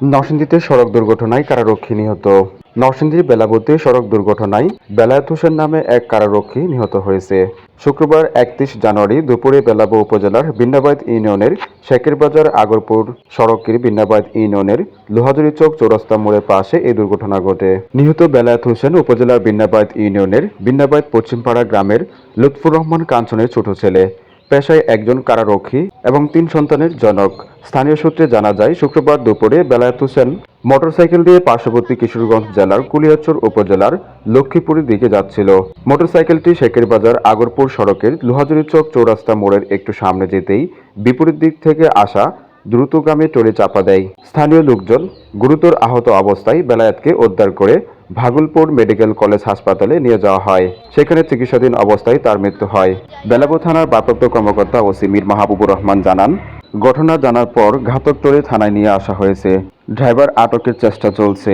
নরসিংদীতে সড়ক দুর্ঘটনায় কারারক্ষী নিহত। নরসিংদীর বেলাবতী সড়ক দুর্ঘটনায় বেলায়েত হোসেন নামে এক কারারক্ষী নিহত হয়েছে। শুক্রবার একত্রিশ জানুয়ারি দুপুরে বেলাবো উপজেলার বিন্নাবাদ ইউনিয়নের শেখের বাজার আগরপুর সড়কের বিন্নাবাদ ইউনিয়নের লোহাজুরি চৌক চৌরাস্তা মোড়ের পাশে এই দুর্ঘটনা ঘটে। নিহত বেলায়েত হোসেন উপজেলার বিন্নাবাদ ইউনিয়নের বিন্নাবাদ পশ্চিমপাড়া গ্রামের লুৎফুর রহমান কাঞ্চনের ছোট ছেলে। পেশায় একজন কারারক্ষী এবং তিন সন্তানের জনক। স্থানীয় সূত্রে জানা যায়, শুক্রবার দুপুরে বেলায়েত হোসেন মোটরসাইকেল দিয়ে পার্শ্ববর্তী কিশোরগঞ্জ জেলার কুলিয়াচর উপজেলার লক্ষ্মীপুরের দিকে যাচ্ছিল। মোটরসাইকেলটি শেখের বাজার আগরপুর সড়কের লোহাজুরি চক চৌরাস্তা মোড়ের একটু সামনে যেতেই বিপরীত দিক থেকে আসা দ্রুতগামী ট্রলি চাপা দেয়। স্থানীয় লোকজন গুরুতর আহত অবস্থায় বেলায়েতকে উদ্ধার করে ভাগলপুর মেডিকেল কলেজ হাসপাতালে নিয়ে যাওয়া হয়। সেখানে চিকিৎসাধীন অবস্থায় তার মৃত্যু হয়। বেলাবো থানার ভারপ্রাপ্ত কর্মকর্তা ওসি মীর মাহবুবুর রহমান জানান, ঘটনা জানার পর ঘাতক ট্রলি থানায় নিয়ে আসা হয়েছে। ড্রাইভার আটকের চেষ্টা চলছে।